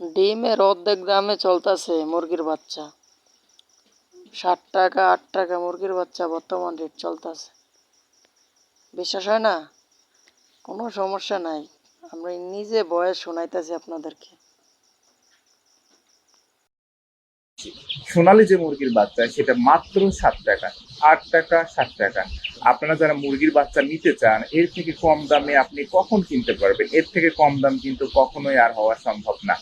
ডিমের অর্ধেক দামে চলতেছে মুরগির বাচ্চা। ষাট টাকা, আট টাকা মুরগির বাচ্চা বর্তমান রেট চলতেছে। বিশ্বাস হয় না? কোনো সমস্যা নাই। আমরা নিজে বয়স শোনাইতেছি আপনাদেরকে। সোনালী যে মুরগির বাচ্চা, সেটা মাত্র সাত টাকা, আট টাকা, ষাট টাকা। আপনারা যারা মুরগির বাচ্চা নিতে চান, এর থেকে কম দামে আপনি কখন কিনতে পারবেন? এর থেকে কম দাম কিন্তু কখনোই আর হওয়া সম্ভব না।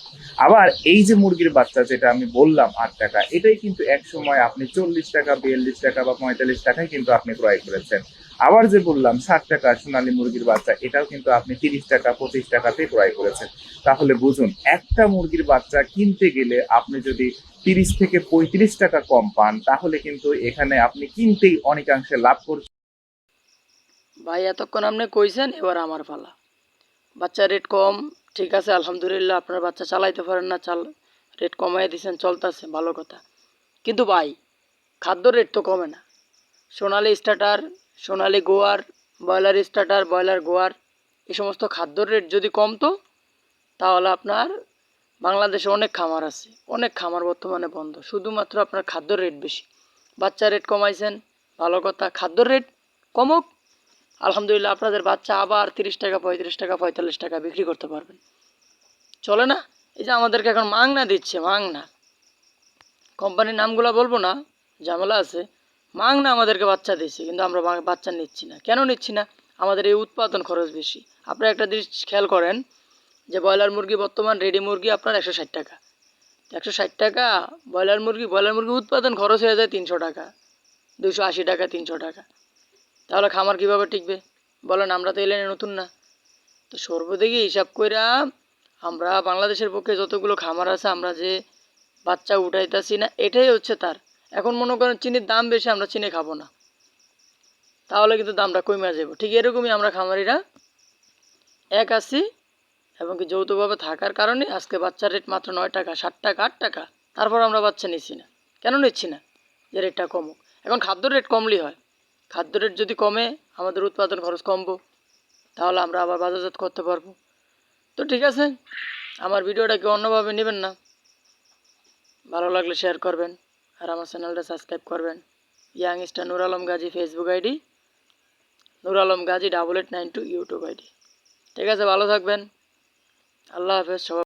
আবার এই যে মুরগির বাচ্চা যেটা আমি বললাম, আট টাকা, এটাই কিন্তু এক সময় আপনি চল্লিশ টাকা, বিয়াল্লিশ টাকা বা পঁয়তাল্লিশ টাকায় কিন্তু আপনি ক্রয় করেছেন। আবার যে বললাম, ষাট টাকা সোনালী মুরগির বাচ্চা, এটাও কিন্তু আপনি তিরিশ টাকা, পঁচিশ টাকাতে ক্রয় করেছেন। তাহলে বুঝুন, একটা মুরগির বাচ্চা কিনতে গেলে আপনি যদি তিরিশ থেকে পঁয়ত্রিশ টাকা কম পান, তাহলে কিন্তু এখানে আপনি কিনতেই অনেকাংশে লাভ করছেন। ভাই, এতক্ষণ আপনি কইছেন, এবার আমার পালা। বাচ্চা রেট কম, ঠিক আছে, আলহামদুলিল্লাহ, আপনার বাচ্চা চালাইতে পারেন না, চাল রেট কমাই দিয়েছেন চলতেছে, ভালো কথা। কিন্তু ভাই, খাদ্য রেট তো কমে না। সোনালি স্টার্টার সোনালি গোয়ার, ব্রয়লার স্টার্টার ব্রয়লার গোয়ার, এই সমস্ত খাদ্যর রেট যদি কমতো তাহলে আপনার বাংলাদেশে অনেক খামার আছে, অনেক খামার বর্তমানে বন্ধ, শুধুমাত্র আপনার খাদ্য রেট বেশি। বাচ্চা রেট কমাইছেন, ভালো কথা, খাদ্য রেট কমুক আলহামদুলিল্লাহ আপনাদের বাচ্চা আবার তিরিশ টাকা, পঁয়ত্রিশ টাকা, পঁয়তাল্লিশ টাকা বিক্রি করতে পারবেন চলে না? এই যে আমাদেরকে এখন মাংনা দিচ্ছে, মাংনা। কোম্পানির নামগুলো বলব না, ঝামেলা আছে। মাংনা আমাদেরকে বাচ্চা দিচ্ছে কিন্তু আমরা বাচ্চা নিচ্ছি না। কেন নিচ্ছি না? আমাদের এই উৎপাদন খরচ বেশি। আপনারা একটা জিনিস খেয়াল করেন, যে ব্রয়লার মুরগি বর্তমান রেডি মুরগি আপনার একশো ষাট টাকা। একশো ষাট টাকা, ব্রয়লার মুরগি ব্রয়লার মুরগি উৎপাদন খরচ হয়ে যায় তিনশো টাকা দুশো আশি টাকা, তিনশো টাকা। তাহলে খামার কীভাবে টিকবে? বলেন, আমরা তো এলেন নতুন না। তো সর্বদিকে হিসাব কইরা আমরা বাংলাদেশের পক্ষে যতগুলো খামার আছে, আমরা যে বাচ্চা উঠাইতেছি না, এটাই হচ্ছে তার। এখন মনে করেন চিনির দাম বেশি, আমরা চিনি খাব না। তাহলে কিন্তু দামটা কমে যাব ঠিক এরকমই আমরা খামারিরা এক আছি, এবং কি যৌথভাবে থাকার কারণে আজকে বাচ্চার রেট মাত্র নয় টাকা, ষাট টাকা, আট টাকা। তারপর আমরা বাচ্চা নিচ্ছি না। কেন নিচ্ছি না? যে রেটটা কমুক। এখন খাদ্য রেট কমলেই হয়। খাদ্য রেট যদি কমে, আমাদের উৎপাদন খরচ কমবো, তাহলে আমরা আবার বাজারজাত করতে পারব। তো ঠিক আছে, আমার ভিডিওটাকে অন্যভাবে নেবেন না। ভালো লাগলে শেয়ার করবেন, আর আমার চ্যানেলটা সাবস্ক্রাইব করবেন। Young star Nur Alam Gazi Facebook ID Nur Alam Gazi double eight nine two YouTube ID ঠিক আছে, ভালো থাকবেন। আল্লাহ হাফেজ, সবাই